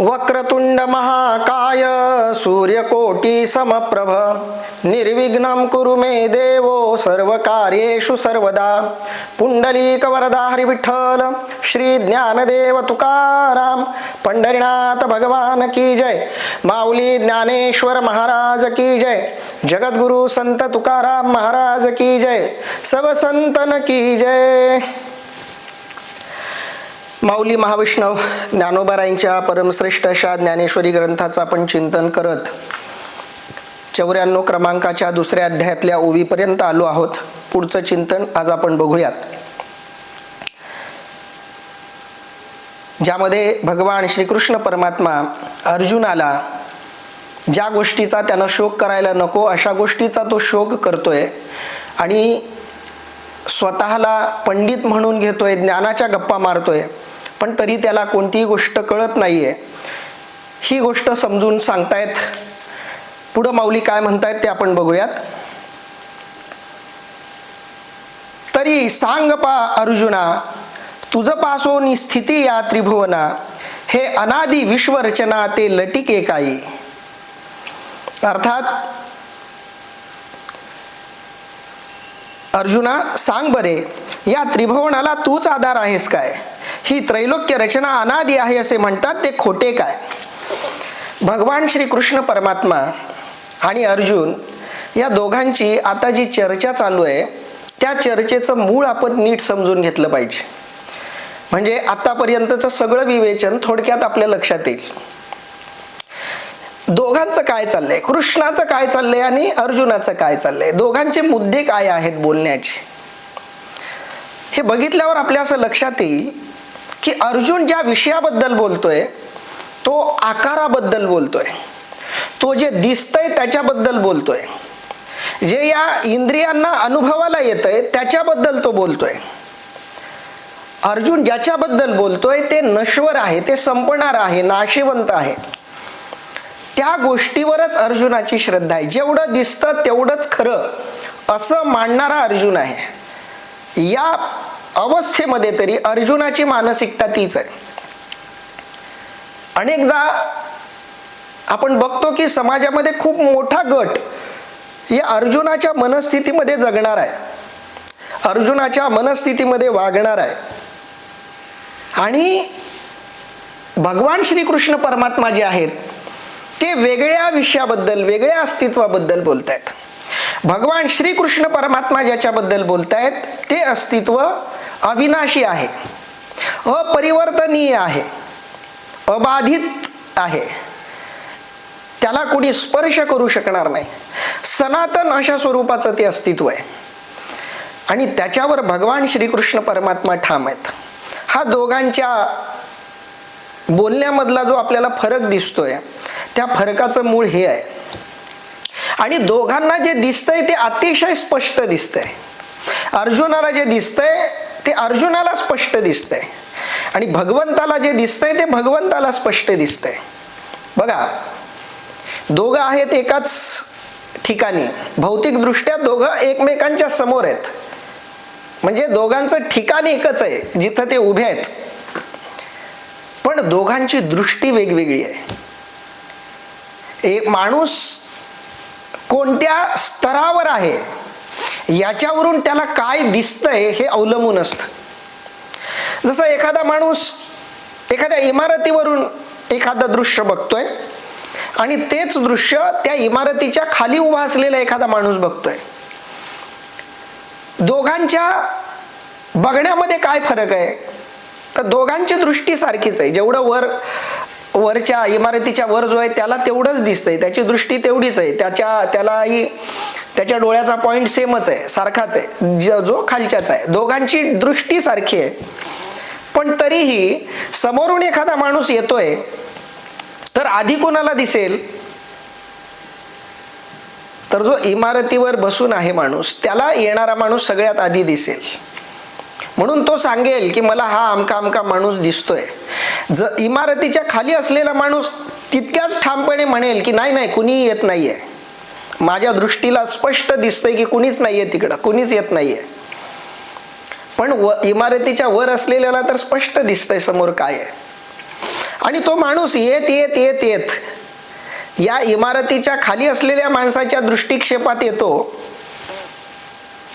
वक्रतुंड महाकाय सूर्यकोटी समप्रभ। निर्विघ्नं कुरु मे देवो सर्व कार्येषु सर्वदा। पुंडलीक वरदा विठ्ठल श्री ज्ञानदेव तुकाराम। पंढरीनाथ भगवान की जय। माऊली ज्ञानेश्वर महाराज की जय। जगद्गुरु संत तुकाराम महाराज की जय। सब संतन की जय। माऊली महाविष्णव ज्ञानोबाराईंच्या परमश्रेष्ठ अशा ज्ञानेश्वरी ग्रंथाचं आपण चिंतन करत चौऱ्याण्णव क्रमांकाच्या दुसऱ्या अध्यायातल्या ओवीपर्यंत आलो आहोत. पुढचं चिंतन आज आपण बघूयात. ज्यामध्ये भगवान श्रीकृष्ण परमात्मा अर्जुनाला ज्या गोष्टीचा त्यानं शोक करायला नको अशा गोष्टीचा तो शोक करतोय आणि स्वतःला पंडित म्हणून घेतोय ज्ञानाच्या गप्पा मारतोय. पण तरी त्याला कोणतीही गोष्ट कळत नाही आहे ही गोष्ट समजून सांगतायत. पुढं माऊली काय म्हणतायत ते आपण बघूयात. तरी सांग पा अर्जुना तुझपासून स्थिती या त्रिभुवना हे अनादी विश्वरचना ते लटिके काही. अर्थात अर्जुना सांग बरे या त्रिभुवनाला तूच आधार आहेस काय? ही त्रैलोक्य रचना अनादी आहे असे म्हणतात ते खोटे काय? भगवान श्री कृष्ण परमात्मा आणि अर्जुन या दोघांची आता जी चर्चा चालू आहे त्या चर्चेचं मूळ आपण नीट समजून घेतलं पाहिजे. म्हणजे आतापर्यंतचं सगळं विवेचन थोडक्यात आपल्या लक्षात येईल. दोघांचं काय चाललंय? कृष्णाचं काय चाललंय आणि अर्जुनाचं काय चाललंय? दोघांचे मुद्दे काय आहेत बोलण्याचे? हे बघितल्यावर आपल्या असं लक्षात येईल की अर्जुन ज्या विषयाबद्दल बोलतोय तो आकाराबद्दल बोलतोय. तो जे दिसतंय त्याच्याबद्दल बोलतोय. जे या इंद्रियांना अनुभवाला येतंय त्याच्याबद्दल तो बोलतोय. अर्जुन ज्याच्याबद्दल बोलतोय ते नश्वर आहे ते संपणार आहे नाशिवंत आहे. त्या गोष्टीवरच अर्जुनाची श्रद्धा आहे. जेवढं दिसतं तेवढंच खरं असं मांडणारा अर्जुन आहे. या अवस्थेमध्ये तरी अर्जुनाची मानसिकता तीच आहे. अनेकदा आपण बघतो की समाजामध्ये खूप मोठा गट या अर्जुनाच्या मनस्थितीमध्ये जगणार आहे. अर्जुनाच्या मनस्थितीमध्ये वागणार आहे. आणि भगवान श्रीकृष्ण परमात्मा जे आहेत ते वेगळ्या विषयाबद्दल वेगळ्या अस्तित्वाबद्दल बोलत आहेत भगवान श्रीकृष्ण परमात्मा ज्याच्याबद्दल बोलत आहेत ते अस्तित्व अविनाशी आहे. अपरिवर्तनीय आहे. अबाधित आहे. त्याला कोणी स्पर्श करू शकणार नाही. सनातन अशा स्वरूपाचं ते अस्तित्व आहे. आणि त्याच्यावर भगवान श्रीकृष्ण परमात्मा ठाम आहेत. हा दोघांच्या बोलण्यामधला जो आपल्याला फरक दिसतोय त्या फरकाचं मूळ हे आहे. आणि दोघांना जे दिसतंय ते अतिशय स्पष्ट दिसतंय. अर्जुनाला जे दिसतंय ते अर्जुनाला स्पष्ट दिसतंय. आणि भगवंताला जे दिसतंय ते भगवंताला स्पष्ट दिसतंय. बघा दोघं आहेत एकाच ठिकाणी. भौतिकदृष्ट्या दोघं एकमेकांच्या समोर आहेत. म्हणजे दोघांचं ठिकाण एकच आहे जिथं ते उभे आहेत. पण दोघांची दृष्टी वेगवेगळी आहे. एक माणूस कोणत्या स्तरावर आहे? याच्यावरून त्याला काय दिसतंय हे अवलंबून असतं. जसं एखादा माणूस एखाद्या इमारतीवरून एखादं दृश्य बघतोय आणि तेच दृश्य त्या इमारतीच्या खाली उभा असलेला एखादा माणूस बघतोय. दोघांच्या बघण्यामध्ये काय फरक आहे? तर दोघांची दृष्टी सारखीच आहे. जेवढं वर वरच्या इमारतीच्या वर जो आहे त्याला तेवढंच दिसतंय. त्याची दृष्टी तेवढीच आहे. त्याच्या त्यालाही त्याच्या डोळ्याचा पॉइंट सेमच आहे. सारखाच आहे. ज- जो खालच्याच आहे. दोघांची दृष्टी सारखी आहे. पण तरीही समोरून एखादा माणूस येतोय तर आधी कोणाला दिसेल? तर जो इमारतीवर बसून आहे माणूस त्याला येणारा माणूस सगळ्यात आधी दिसेल. म्हणून तो सांगेल की मला हा आमका आमका माणूस दिसतोय. ज इमारतीच्या खाली असलेला माणूस तितक्याच ठामपणे म्हणेल की नाही नाही कुणीही येत नाहीये. माझ्या दृष्टीला स्पष्ट दिसतंय की कुणीच नाहीये तिकडं कुणीच येत नाहीये. पण व इमारतीच्या वर असलेल्याला तर स्पष्ट दिसतंय समोर काय आहे. आणि तो माणूस येत येत येत येत या इमारतीच्या खाली असलेल्या माणसाच्या दृष्टिक्षेपात येतो.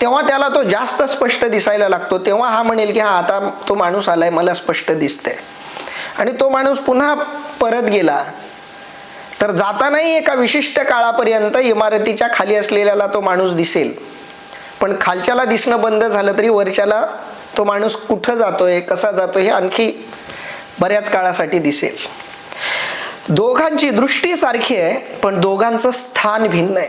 तेव्हा त्याला तो जास्त स्पष्ट दिसायला लागतो. तेव्हा हा म्हणेल की हा आता तो माणूस आलाय मला स्पष्ट दिसतंय. आणि तो माणूस पुन्हा परत गेला. तर जातानाही एका विशिष्ट काळापर्यंत इमारतीच्या खाली असलेल्याला तो माणूस दिसेल. पण खालच्याला दिसणं बंद झालं तरी वरच्याला तो माणूस कुठं जातोय कसा जातो हे आणखी बऱ्याच काळासाठी दिसेल. दोघांची दृष्टी सारखी आहे पण दोघांचं स्थान भिन्न आहे.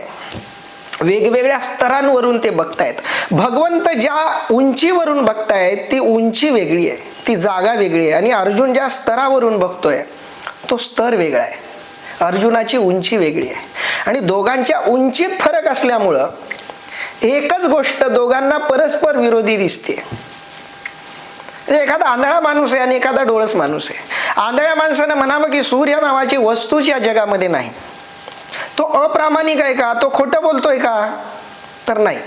वेगवेगळ्या स्तरांवरून ते बघतायत. भगवंत ज्या उंचीवरून बघतायत ती उंची वेगळी आहे. ती जागा वेगळी आहे. आणि अर्जुन ज्या स्तरावरून बघतोय तो स्तर वेगळा आहे. अर्जुनाची उंची वेगळी आहे. आणि दोघांच्या उंचीत फरक असल्यामुळं एकच गोष्ट दोघांना परस्पर विरोधी दिसते. म्हणजे एखादा आंधळा माणूस आहे आणि एखादा डोळस माणूस आहे. आंधळ्या माणसानं म्हणावं की सूर्य नावाची वस्तूच या जगामध्ये नाही. तो अप्रामाणिक आहे का? तो खोटं बोलतोय का? तर नाही.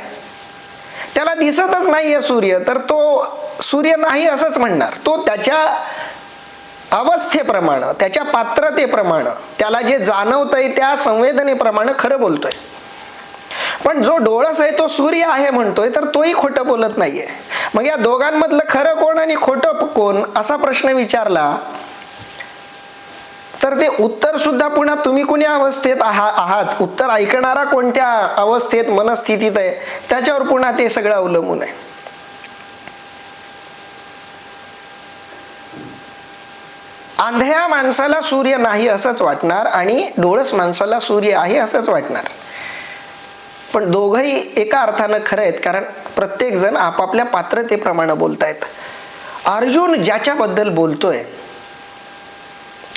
त्याला दिसतच नाही आहे सूर्य तर तो सूर्य नाही असंच म्हणणार. तो त्याच्या अवस्थेप्रमाणे त्याच्या पात्रतेप्रमाणे त्याला जे जाणवतंय त्या संवेदनेप्रमाणे खरं बोलतोय. पण जो डोळस आहे तो सूर्य आहे म्हणतोय तर तोही खोटं बोलत नाहीये. मग या दोघांमधलं खरं कोण आणि खोटं कोण असा प्रश्न विचारला तर ते उत्तर सुद्धा पुन्हा तुम्ही कुणी अवस्थेत आहा- आहात? उत्तर ऐकणारा कोणत्या अवस्थेत मनस्थितीत आहे? त्याच्यावर पुन्हा ते सगळं अवलंबून आहे. आंधळ्या माणसाला सूर्य नाही असंच वाटणार आणि डोळस माणसाला सूर्य आहे असंच वाटणार. पण दोघंही एका अर्थानं खरं आहेत कारण प्रत्येक जण आपापल्या पात्रतेप्रमाणे बोलतायत. अर्जुन ज्याच्याबद्दल बोलतोय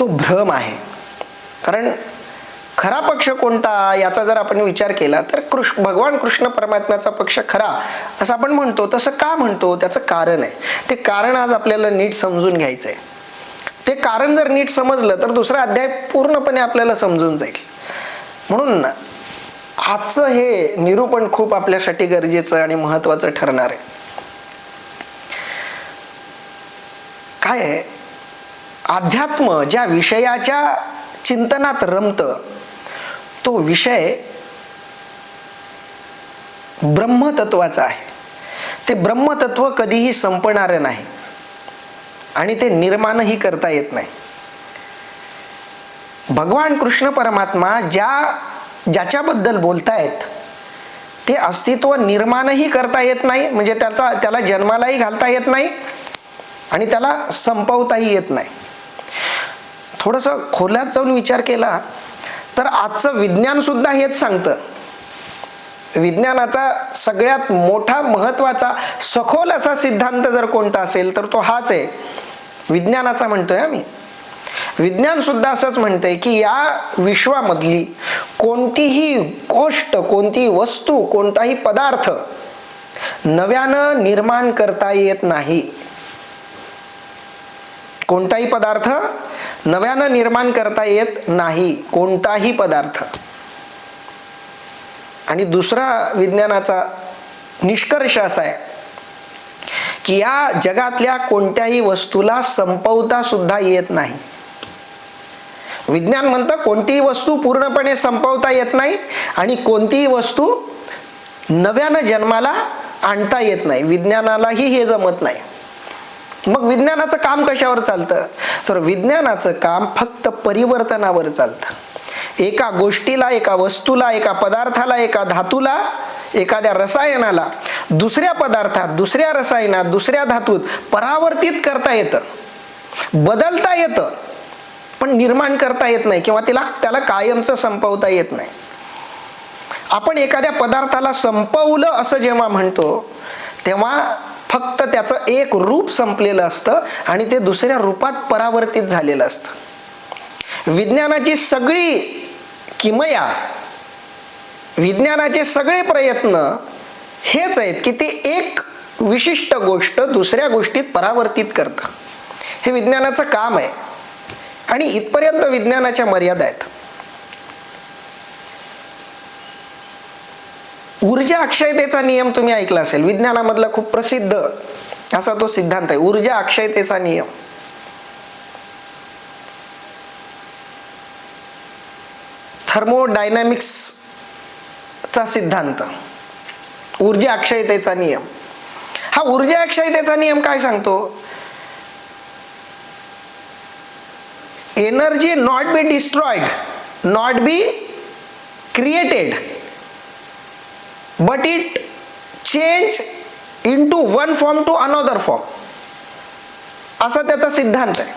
तो भ्रम आहे. कारण खरा पक्ष कोणता याचा जर आपण विचार केला तर कृष्ण भगवान कृष्ण परमात्म्याचा पक्ष खरा असं आपण म्हणतो तसं का म्हणतो त्याचं कारण आहे. ते कारण आज आपल्याला नीट समजून घ्यायचं आहे ते कारण जर नीट समजलं तर दुसरा अध्याय पूर्णपणे आपल्याला समजून जाईल. म्हणून आजचं हे निरूपण खूप आपल्यासाठी गरजेचं आणि महत्वाचं ठरणार आहे. काय आहे? अध्यात्म ज्या विषयाच्या चिंतनात रमतं तो विषय ब्रह्मतत्वाचा आहे. ते ब्रह्मतत्व कधीही संपणारं नाही आणि ते निर्माणही करता येत नाही. भगवान कृष्ण परमात्मा ज्या ज्याच्याबद्दल बोलतायत ते अस्तित्व निर्माणही करता येत नाही म्हणजे त्याचा त्याला जन्मालाही घालता येत नाही आणि त्याला संपवताही येत नाही. थोडस खोल्यात जाऊन विचार केला तर आजचं विज्ञान सुद्धा हेच सांगतं. विज्ञानाचा सगळ्यात मोठा महत्त्वाचा सखोल असा सिद्धांत जर कोणता असेल तर तो हाच आहे. विज्ञानाचा म्हणतोय आम्ही. विज्ञान सुद्धा असंच म्हणतंय की या विश्वामधली कोणतीही गोष्ट कोणतीही वस्तू कोणताही पदार्थ नव्यानं निर्माण करता येत नाही. कोणताही पदार्थ नव्यानं निर्माण करता येत नाही कोणताही पदार्थ. आणि दुसरा विज्ञानाचा निष्कर्ष असा आहे की या जगातल्या कोणत्याही वस्तूला संपवता सुद्धा येत नाही. विज्ञान म्हणतं कोणतीही वस्तू पूर्णपणे संपवता येत नाही आणि कोणतीही वस्तू नव्यानं जन्माला आणता येत नाही. विज्ञानालाही हे जमत नाही. मग विज्ञानाचं काम कशावर चालतं? तर विज्ञानाचं काम फक्त परिवर्तनावर चालतं. एका गोष्टीला एका वस्तूला एका पदार्थाला एका धातूला एखाद्या रसायनाला दुसऱ्या पदार्थात दुसऱ्या रसायनात दुसऱ्या धातूत परावर्तित करता येतं. बदलता येतं पण निर्माण करता येत नाही किंवा तिला त्याला कायमचं संपवता येत नाही. आपण एखाद्या पदार्थाला संपवलं असं जेव्हा म्हणतो तेव्हा फक्त त्याचं एक रूप संपलेलं असतं आणि ते दुसऱ्या रूपात परावर्तित झालेलं असतं. विज्ञानाची सगळी किमया विज्ञानाचे सगळे प्रयत्न हेच आहेत की ते एक विशिष्ट गोष्ट दुसऱ्या गोष्टीत परावर्तित करतं. हे विज्ञानाचं काम आहे. आणि इथपर्यंत विज्ञानाच्या मर्यादा आहेत. ऊर्जा अक्षयतेचा नियम तुम्ही ऐकला असेल विज्ञानामधला खूप प्रसिद्ध असा तो सिद्धांत आहे ऊर्जा अक्षयतेचा नियम. थर्मोडायनामिक्सचा सिद्धांत ऊर्जा अक्षयतेचा नियम. हा ऊर्जा अक्षयतेचा नियम काय सांगतो? Energy not be destroyed not be created. But it change into one form to another form असा त्याचा सिद्धांत आहे.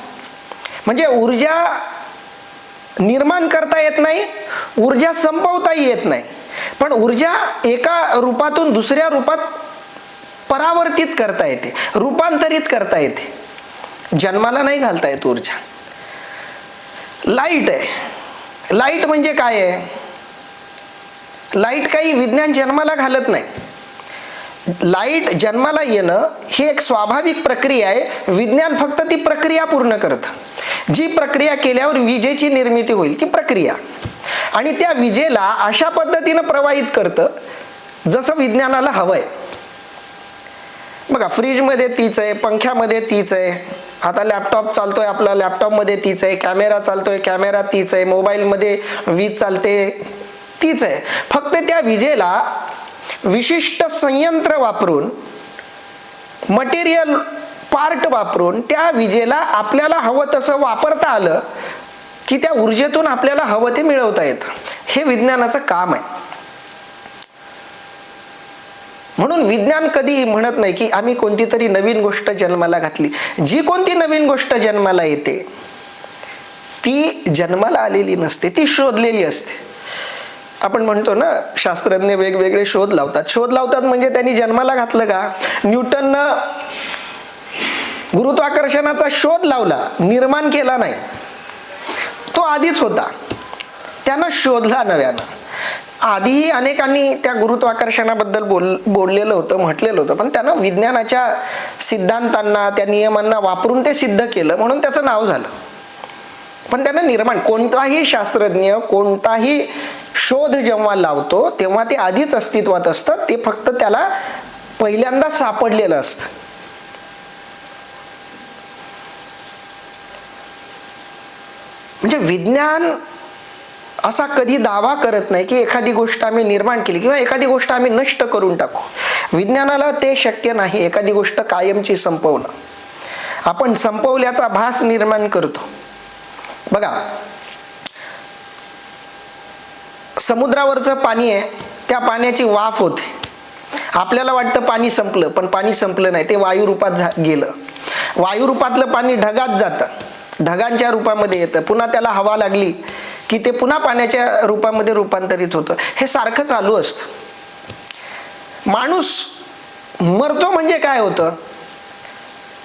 म्हणजे ऊर्जा निर्माण करता येत नाही ऊर्जा संपवताही येत नाही. पण ऊर्जा एका रूपातून दुसऱ्या रूपात परावर्तित करता येते रूपांतरित करता येते. जन्माला नाही घालता येत ऊर्जा. लाइट आहे. लाइट म्हणजे काय आहे? लाइट काही विज्ञान जन्माला घालत नाही. लाइट जन्माला येणं ही एक स्वाभाविक प्रक्रिया आहे. विज्ञान फक्त ती प्रक्रिया पूर्ण करतं. जी प्रक्रिया केल्यावर विजेची निर्मिती होईल ती प्रक्रिया. आणि त्या विजेला अशा पद्धतीनं प्रवाहित करतं जसं विज्ञानाला हवंय. बघा फ्रीजमध्ये तीच आहे पंख्यामध्ये तीच आहे. आता लॅपटॉप चालतोय आपला लॅपटॉपमध्ये तीच आहे कॅमेरा चालतोय कॅमेरा तीच आहे मोबाईलमध्ये वीज चालते तीच आहे. फक्त त्या विजेला विशिष्ट संयंत्र वापरून मटेरियल पार्ट वापरून त्या विजेला आपल्याला हवं तसं वापरता आलं की त्या ऊर्जेतून आपल्याला हवं ते मिळवता येतं. हे विज्ञानाचं काम आहे. म्हणून विज्ञान कधी म्हणत नाही की आम्ही कोणती तरी नवीन गोष्ट जन्माला घातली. जी कोणती नवीन गोष्ट जन्माला येते ती जन्माला आलेली नसते ती शोधलेली असते. आपण म्हणतो ना शास्त्रज्ञ वेगवेगळे शोध लावतात. शोध लावतात म्हणजे त्यांनी जन्माला घातलं का? न्यूटननं गुरुत्वाकर्षणाचा शोध लावला निर्माण केला नाही. तो आधीच होता. त्यानं शोधला नव्यानं. आधीही अनेकांनी त्या गुरुत्वाकर्षणाबद्दल बोल बोललेलं होतं म्हटलेलं होतं पण त्यानं विज्ञानाच्या सिद्धांतांना त्या नियमांना वापरून ते सिद्ध केलं म्हणून त्याचं नाव झालं. पण त्यानं निर्माण कोणताही शास्त्रज्ञ कोणताही शोध जेव्हा लावतो तेव्हा ते आधीच अस्तित्वात असतं ते फक्त त्याला पहिल्यांदा सापडलेलं असतं. म्हणजे विज्ञान असा कधी दावा करत नाही की एखादी गोष्ट आम्ही निर्माण केली किंवा एखादी गोष्ट आम्ही नष्ट करून टाकू. विज्ञानाला ते शक्य नाही एखादी गोष्ट कायमची संपवणं. आपण संपवल्याचा भास निर्माण करतो. बघा समुद्रावरचं पाणी आहे त्या पाण्याची वाफ होते. आपल्याला वाटतं पाणी संपलं पण पाणी संपलं नाही ते वायू रूपात झा गेलं. वायू रूपातलं पाणी ढगात जातं. ढगांच्या रूपामध्ये येतं. पुन्हा त्याला हवा लागली की ते पुन्हा पाण्याच्या रूपामध्ये रूपांतरित होतं. हे सारखं चालू असतं. माणूस मरतो म्हणजे काय होतं?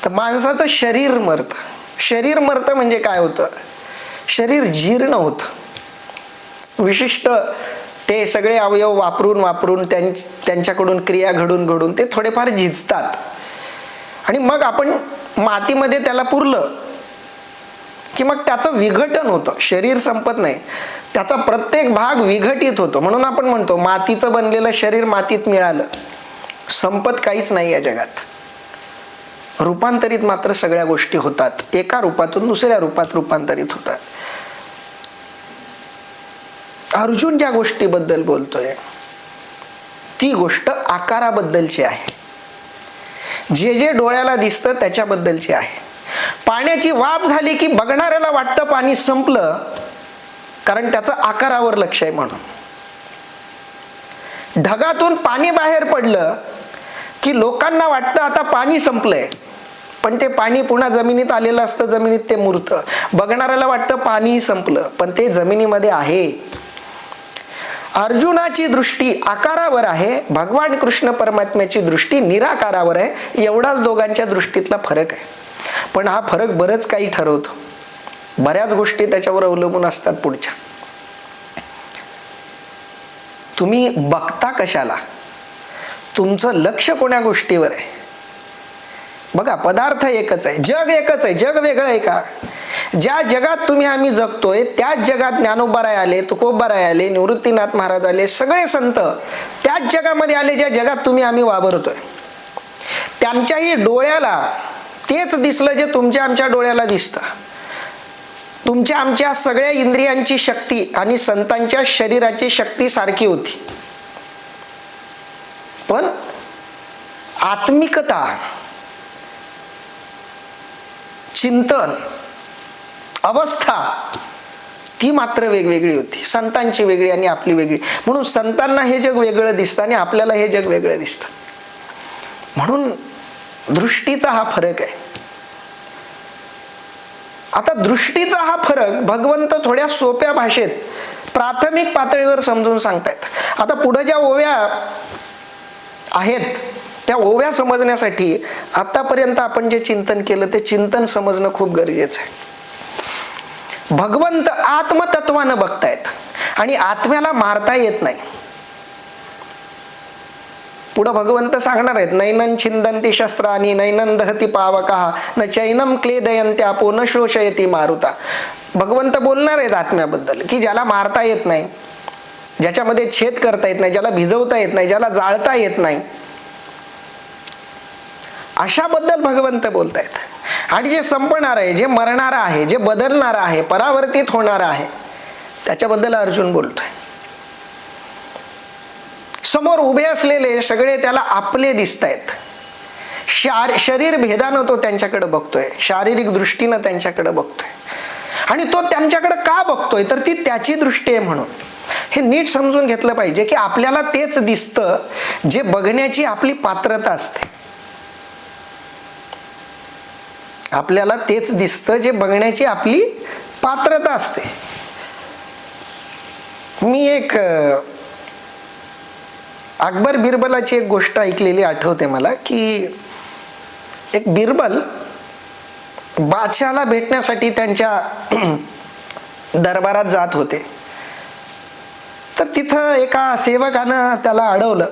तर माणसाचं शरीर मरतं. शरीर मरतं म्हणजे काय होतं? शरीर जीर्ण होतं. विशिष्ट ते सगळे अवयव वापरून वापरून त्यां त्यांच्याकडून क्रिया घडून घडून ते थोडेफार झिजतात. आणि मग आपण मातीमध्ये त्याला पुरलं की मग त्याचं विघटन होतं. शरीर संपत नाही. त्याचा प्रत्येक भाग विघटित होतो. म्हणून आपण म्हणतो मातीचं बनलेलं शरीर मातीत मिळालं. संपत काहीच नाही या जगात. रूपांतरित मात्र सगळ्या गोष्टी होतात. एका रूपातून दुसऱ्या रूपात रूपांतरित होतात. अर्जुन ज्या गोष्टीबद्दल बोलतोय ती गोष्ट आकाराबद्दलची आहे. जे जे डोळ्याला दिसतं त्याच्याबद्दलची आहे. पाण्याची वाफ झाली की बघणाऱ्याला वाटतं पाणी संपलं कारण त्याचं आकारावर लक्ष आहे म्हणून. ढगातून पाणी बाहेर पडलं की लोकांना वाटतं आता पाणी संपलंय. पण ते पाणी पुन्हा जमिनीत आलेलं असतं जमिनीत ते मुरतं. बघणाऱ्याला वाटतं पाणी संपलं पण ते जमिनीमध्ये आहे. अर्जुनाची दृष्टी आकारावर आहे भगवान कृष्ण परमात्म्याची दृष्टी निराकारावर आहे एवढाच दोघांच्या दृष्टीतला फरक आहे. पण हा फरक बरंच काही ठरवतो. बऱ्याच गोष्टी त्याच्यावर अवलंबून असतात पुढच्या. तुम्ही बघता कशाला? तुमचं लक्ष कोण्या गोष्टीवर आहे? बघा पदार्थ एकच आहे जग एकच आहे जग वेगळं आहे का? ज्या जगात तुम्ही आम्ही जगतोय त्याच जगात ज्ञानोबाराय आले तुकोबाराय आले निवृत्तीनाथ महाराज आले सगळे संत त्याच जगामध्ये आले ज्या जगात तुम्ही आम्ही वावरतोय. त्यांच्याही डोळ्याला तेच दिसलं जे तुमच्या आमच्या डोळ्याला दिसतं. तुमच्या आमच्या सगळ्या इंद्रियांची शक्ती आणि संतांच्या शरीराची शक्ती सारखी होती. पण आत्मिकता चिंतन अवस्था ती मात्र वेगवेगळी होती. संतांची वेगळी आणि आपली वेगळी. म्हणून संतांना हे जग वेगळं दिसतं आणि आपल्याला हे जग वेगळं दिसतं. म्हणून दृष्टीचा हा फरक आहे. आता दृष्टीचा हा फरक भगवंत थोड्या सोप्या भाषेत प्राथमिक पातळीवर समजून सांगतायत. आता पुढे ज्या ओव्या आहेत त्या ओव्या समजण्यासाठी आतापर्यंत आपण जे चिंतन केलं ते चिंतन समजणं खूप गरजेचं आहे. भगवंत आत्मतत्वानं बघतायत आणि आत्म्याला मारता येत नाही. पुढं भगवंत सांगणार आहेत नैनन छिंदंती शस्त्रानी नैनन दहती पावका न चैनम क्लेदयंती आपो न शोषयती मारुता. भगवंत बोलणार आहेत आत्म्याबद्दल की ज्याला मारता येत नाही ज्याच्यामध्ये छेद करता येत नाही ज्याला भिजवता येत नाही ज्याला जाळता येत नाही अशाबद्दल भगवंत बोलत आहेत आणि जे संपणार आहे जे मरणार आहे जे बदलणार आहे परावर्तित होणार आहे त्याच्याबद्दल अर्जुन बोलतोय. समोर उभे असलेले सगळे त्याला आपले दिसत आहेत शार शरीर भेदानं तो त्यांच्याकडे बघतोय. शारीरिक दृष्टीनं त्यांच्याकडे बघतोय. आणि तो त्यांच्याकडे का बघतोय? तर ती त्याची दृष्टी आहे म्हणून. हे नीट समजून घेतलं पाहिजे की आपल्याला तेच दिसतं जे बघण्याची आपली पात्रता असते. आपल्याला तेच दिसतं जे बघण्याची आपली पात्रता असते. मी एक अकबर बिरबलाची एक गोष्ट ऐकलेली आठवते मला की एक बिरबल बादशाला भेटण्यासाठी त्यांच्या दरबारात जात होते. तर तिथं एका सेवकानं त्याला अडवलं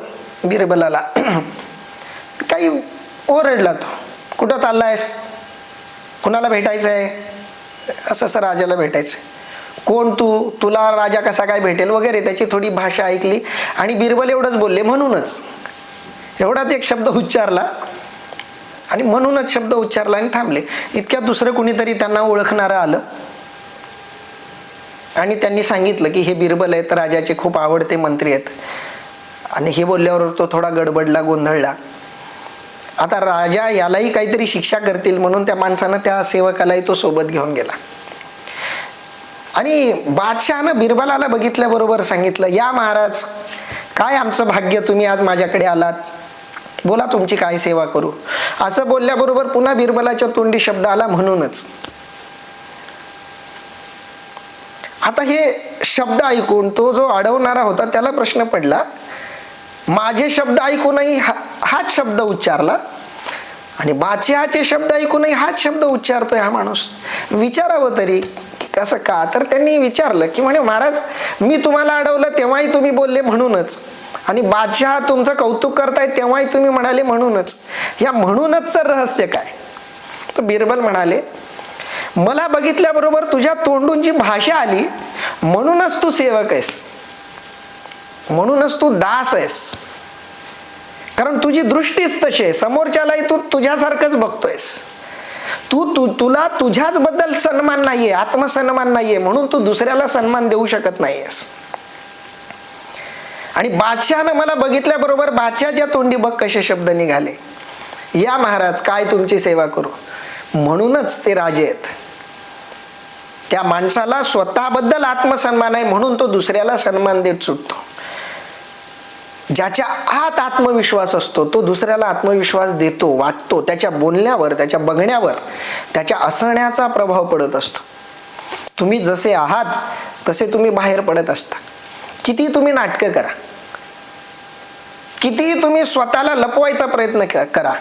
बिरबलाला. काही ओरडला तो कुठं चाललायस? कुणाला भेटायचं आहे? असं असं राजाला भेटायचं. कोण तू? तुला राजा कसा काय भेटेल? वगैरे त्याची थोडी भाषा ऐकली आणि बिरबल एवढंच बोलले म्हणूनच. एवढाच एक शब्द उच्चारला आणि म्हणूनच शब्द उच्चारला आणि थांबले. इतक्या दुसरं कुणीतरी त्यांना ओळखणारं आलं. आणि त्यांनी सांगितलं की हे बिरबल आहेत राजाचे खूप आवडते मंत्री आहेत. आणि हे बोलल्यावर तो थोडा गडबडला गोंधळला. आता राजा यालाही काहीतरी शिक्षा करतील म्हणून त्या माणसानं त्या सेवकालाही तो सोबत घेऊन गेला. आणि बादशहानं बिरबलाला बघितल्याबरोबर सांगितलं या महाराज काय आमचं भाग्य? तुम्ही आज माझ्याकडे आलात. बोला तुमची काय सेवा करू. असं बोलल्याबरोबर पुन्हा बिरबलाच्या तोंडी शब्द आला म्हणूनच. आता हे शब्द ऐकून तो जो अडवणारा होता त्याला प्रश्न पडला माझे शब्द ऐकूनही हा हाच शब्द उच्चारला. आणि बादशहाचे शब्द ऐकूनही हाच शब्द उच्चारतोय हा माणूस. विचारावं तरी कसं का? तर त्यांनी विचारलं की म्हणे महाराज मी तुम्हाला अडवलं तेव्हाही तुम्ही बोलले म्हणूनच. आणि बादशहा तुमचं कौतुक करताय तेव्हाही तुम्ही म्हणाले म्हणूनच. या म्हणूनच रहस्य काय? तर बिरबल म्हणाले मला बघितल्याबरोबर तुझ्या तोंडून जी भाषा आली म्हणूनच तू सेवक आहेस. म्हणूनच तू दास आहेस. कारण तुझी दृष्टीच तशी आहे. समोरच्यालाही तू तुझ्यासारखंच बघतोयस. तू तु तुला तुझ्याच बद्दल सन्मान नाहीये आत्मसन्मान नाहीये म्हणून तू दुसऱ्याला सन्मान देऊ शकत नाहीयेस. आणि बादशहानं मला बघितल्याबरोबर बादशाच्या तोंडी बघ कसे शब्द निघाले. या महाराज काय तुमची सेवा करू? म्हणूनच ते राजे आहेत. त्या माणसाला स्वतःबद्दल आत्मसन्मान आहे म्हणून तो दुसऱ्याला सन्मान देत सुटतो. ज्याच्या आत आत्मविश्वास असतो तो दुसऱ्याला आत्मविश्वास देतो वाटतो त्याच्या बोलण्यावर त्याच्या बघण्यावर त्याच्या असण्याचा प्रभाव पडत असतो. तुम्ही जसे आहात तसे तुम्ही बाहेर पडत असता. किती तुम्ही नाटकं करा. कितीही तुम्ही स्वतःला लपवायचा प्रयत्न करा.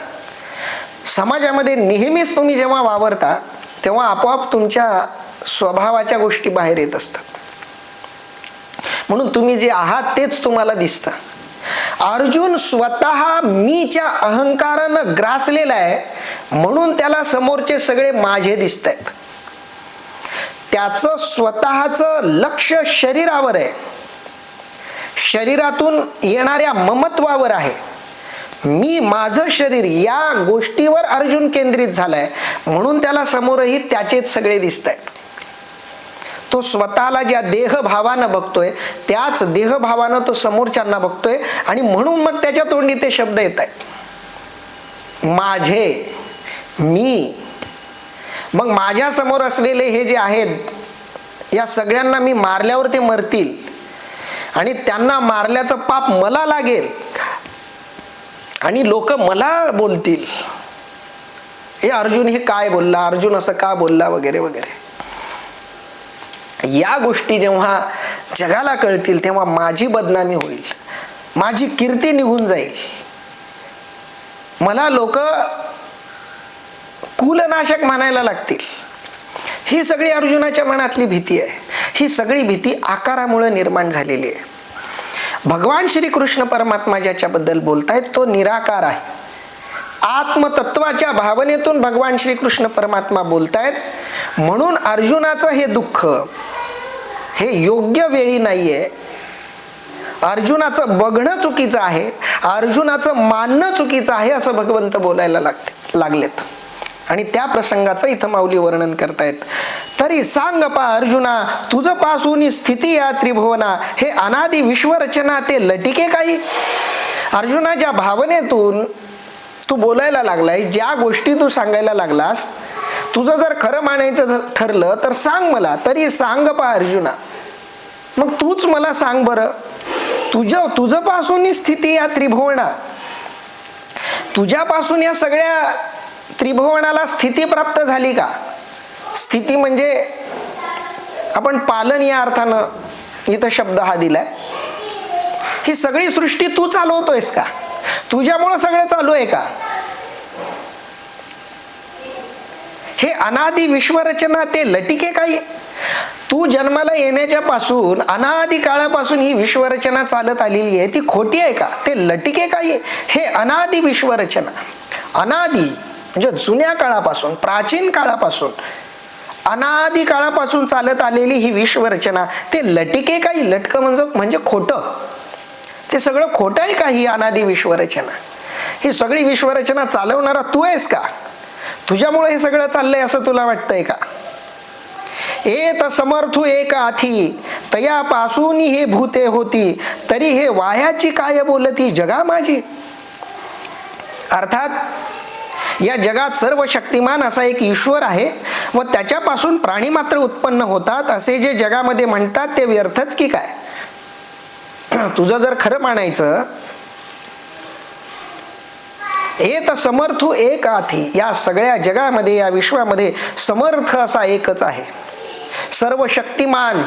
समाजामध्ये नेहमीच तुम्ही जेव्हा वावरता तेव्हा आपोआप तुमच्या स्वभावाच्या गोष्टी बाहेर येत असतात. म्हणून तुम्ही जे आहात तेच तुम्हाला दिसतं. अर्जुन स्वतः मीच्या अहंकारानं ग्रासलेला आहे म्हणून त्याला समोरचे सगळे माझे दिसत आहेत त्याचं स्वतःच लक्ष शरीरावर आहे. शरीरातून येणाऱ्या ममत्वावर आहे. मी माझं शरीर या गोष्टीवर अर्जुन केंद्रित झालाय म्हणून त्याला समोरही त्याचेच सगळे दिसत आहेत तो स्वतःला ज्या देहभावानं बघतोय त्याच देहभावानं तो समोरच्यांना बघतोय आणि म्हणून मग त्याच्या तोंडी ते शब्द येत आहेत. माझे मी. मग माझ्यासमोर असलेले हे जे आहेत या सगळ्यांना मी मारल्यावर ते मरतील. आणि त्यांना मारल्याचं पाप मला लागेल. आणि लोक मला बोलतील. हे अर्जुन हे काय बोलला? अर्जुन असं का बोलला? वगैरे वगैरे. या गोष्टी जेव्हा जगाला कळतील तेव्हा माझी बदनामी होईल. माझी कीर्ती निघून जाईल. मला लोक कुलनाशक म्हणायला लागतील. ही सगळी अर्जुनाच्या मनातली भीती आहे. ही सगळी भीती आकारामुळे निर्माण झालेली आहे. भगवान श्रीकृष्ण परमात्मा ज्याच्याबद्दल बोलतायत तो निराकार आहे. आत्मतत्वाच्या भावनेतून भगवान श्रीकृष्ण परमात्मा बोलतायत म्हणून अर्जुनाचं हे दुःख हे योग्य वेळी नाहीये. अर्जुनाचं बघणं चुकीचं आहे अर्जुनाचं मानणं चुकीचं आहे असं भगवंत बोलायला लागते लागलेत. आणि त्या प्रसंगाचं इथं माऊली वर्णन करतायत. तरी सांग पा अर्जुना तुझं पासून स्थिती या त्रिभुवना हे अनादी विश्वरचना ते लटिके काही? अर्जुनाच्या भावनेतून तू बोलायला लागलाय ज्या गोष्टी तू सांगायला लागलास तुझं जर खरं मानायचं जर ठरलं तर सांग मला तरी सांग पा अर्जुना. मग तूच मला सांग बरं. तुझं तुझं पासून स्थिती या त्रिभुवना. तुझ्यापासून या सगळ्या त्रिभुवनाला स्थिती प्राप्त झाली का? स्थिती म्हणजे आपण पालन या अर्थानं इथं शब्द हा दिलाय. ही सगळी सृष्टी तू चालवतोयस का? तुझ्यामुळं सगळं चालू आहे का? हे अनादि विश्वरचना ते लटिके काय? तू जन्माला येण्याच्या पासून अनादि काळापासून ही विश्वरचना चालत आलेली आहे. ती खोटी आहे का? ते लटिके काय? हे अनादि विश्वरचना. अनादि म्हणजे जुन्या काळापासून प्राचीन काळापासून अनादि काळापासून चालत आलेली ही विश्वरचना ते लटिके काही लटकं म्हणजे म्हणजे खोटं. ते सगळं खोटं आहे का ही अनादि विश्वरचना? ही सगळी विश्वरचना चालवणारा तू आहेस का? तुझ्यामुळे हे सगळं चाललंय असं तुला वाटतंय का? एत समर्थू एक आथी तयापासून हे भूते होती तरी हे वायाची काय बोलती जगा माझी? अर्थात या जगात सर्व शक्तिमान असा एक ईश्वर आहे व त्याच्यापासून प्राणी मात्र उत्पन्न होतात असे जे जगामध्ये म्हणतात ते व्यर्थच की काय? तुझं जर खरं मानायचं एत समर्थू एक आथी या सगळ्या जगामध्ये या विश्वामध्ये समर्थ असा एकच आहे. सर्व शक्तिमान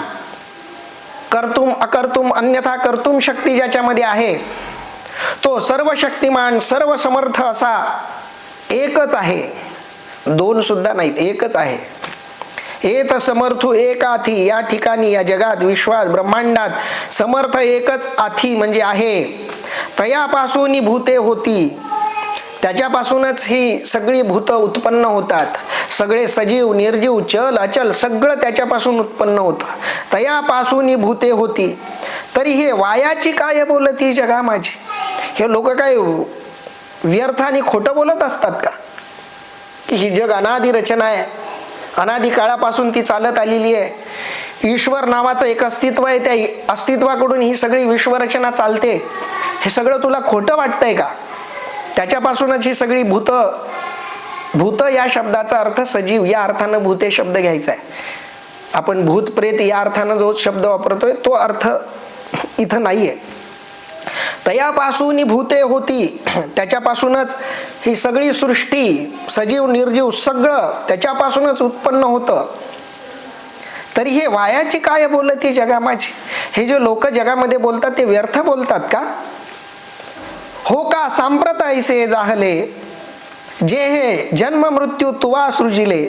कर्तुम अकर्तुम अन्यथा कर्तुम शक्ती ज्याच्यामध्ये आहे तो सर्व शक्तिमान सर्व समर्थ असा एकच आहे. दोन सुद्धा नाहीत एकच आहे. एत समर्थू एक आथी या ठिकाणी या जगात विश्वात ब्रह्मांडात समर्थ एकच आथी म्हणजे आहे. तयापासून भूते होती. त्याच्यापासूनच ही सगळी भूत उत्पन्न होतात. सगळे सजीव निर्जीव चल अचल सगळं त्याच्यापासून उत्पन्न होतं. तयापासून भूते होती. तरी हे वायाची काय बोलत ही जगा माझी हे लोक काय व्यर्थ आणि खोटं बोलत असतात का? की ही जग अनादी रचना आहे. अनादी काळापासून ती चालत आलेली आहे. ईश्वर नावाचं एक अस्तित्व आहे. त्या अस्तित्वाकडून ही सगळी विश्वरचना चालते. हे सगळं तुला खोटं वाटतंय का? त्याच्यापासूनच ही सगळी भूत भूत या शब्दाचा अर्थ सजीव या अर्थानं भूते शब्द घ्यायचा आहे. आपण भूत प्रेत या अर्थानं जो शब्द वापरतोय तो अर्थ इथं नाहीये. तयापासून भूते होती त्याच्यापासूनच ही सगळी सृष्टी सजीव निर्जीव सगळं त्याच्यापासूनच उत्पन्न होतं. तरी हे वायाची काय बोलत ही जगामाची? हे जे लोक जगामध्ये बोलतात ते व्यर्थ बोलतात का? हो का सांप्रताईसे जाहले. जे हे जन्म मृत्यू तुवा सृजिले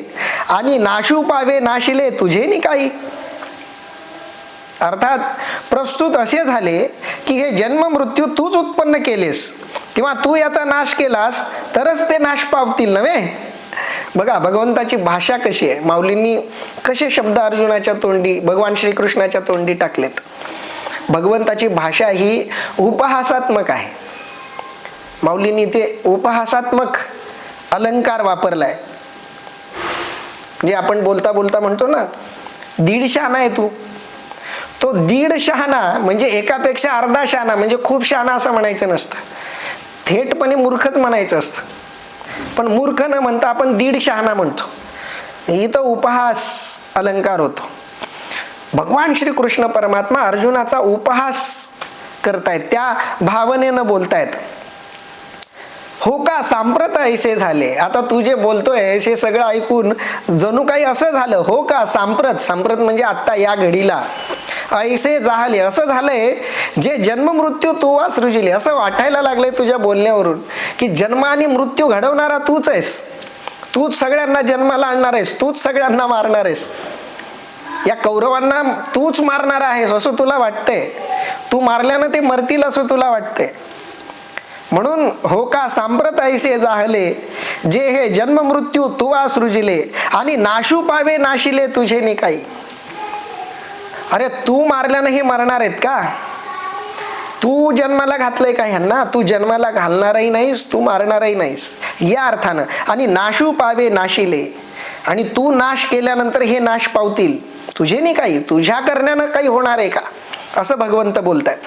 आणि नाशू पावे नाशिले तुझे नि काही अर्थात प्रस्तुत असे झाले की हे जन्म मृत्यू तूच उत्पन्न केलेस किंवा तू याचा नाश केलास तरच ते नाश पावतील नव्हे? बघा भगवंताची भाषा कशी आहे? माऊलींनी कसे शब्द अर्जुनाच्या तोंडी भगवान श्रीकृष्णाच्या तोंडी टाकलेत? भगवंताची भाषा ही उपहासात्मक आहे. माऊलींनी ते उपहासात्मक अलंकार वापरलाय. जे आपण बोलता बोलता म्हणतो ना दीड शहाणा आहे तू. तो दीड शहाणा म्हणजे एकापेक्षा अर्धा शहाणा म्हणजे खूप शहाणा असं म्हणायचं नसतं. थेटपणे मूर्खच म्हणायचं असतं. पण मूर्ख न म्हणता आपण दीड शहाणा म्हणतो. इथं उपहास अलंकार होतो. भगवान श्रीकृष्ण परमात्मा अर्जुनाचा उपहास करतायत त्या भावनेनं बोलतायत. हो का? सांप्रत ऐसे झाले. आता तू जे बोलतोय हे सगळं ऐकून जणू काही असं झालं. हो का? सांप्रत. सांप्रत म्हणजे आत्ता या घडीला. ऐसे झाले. असं झालंय जे जन्म मृत्यू तू वा सृजिले असं वाटायला लागलंय तुझ्या बोलण्यावरून की जन्म आणि मृत्यू घडवणारा तूच आहेस. तूच सगळ्यांना जन्माला आणणार आहेस. तूच सगळ्यांना मारणार आहेस. या कौरवांना तूच मारणार आहेस असं तुला वाटतंय. तू मारल्यानं ते मरतील असं तुला वाटतंय. म्हणून हो का सांप्रतायसे जाहले जे हे जन्म मृत्यू तुवा सृजिले आणि नाशू पावे नाशिले तुझे निकाई. अरे तू मारल्यानं हे मरणार आहेत का? तू जन्माला घातलंय का ह्यांना? तू जन्माला घालणारही नाहीस तू मारणारही नाहीस. या अर्थानं आणि नाशू पावे नाशिले. आणि तू नाश केल्यानंतर हे नाश पावतील. तुझे नाही काही तुझ्या करण्यानं काही होणार आहे का? असं भगवंत बोलतायत.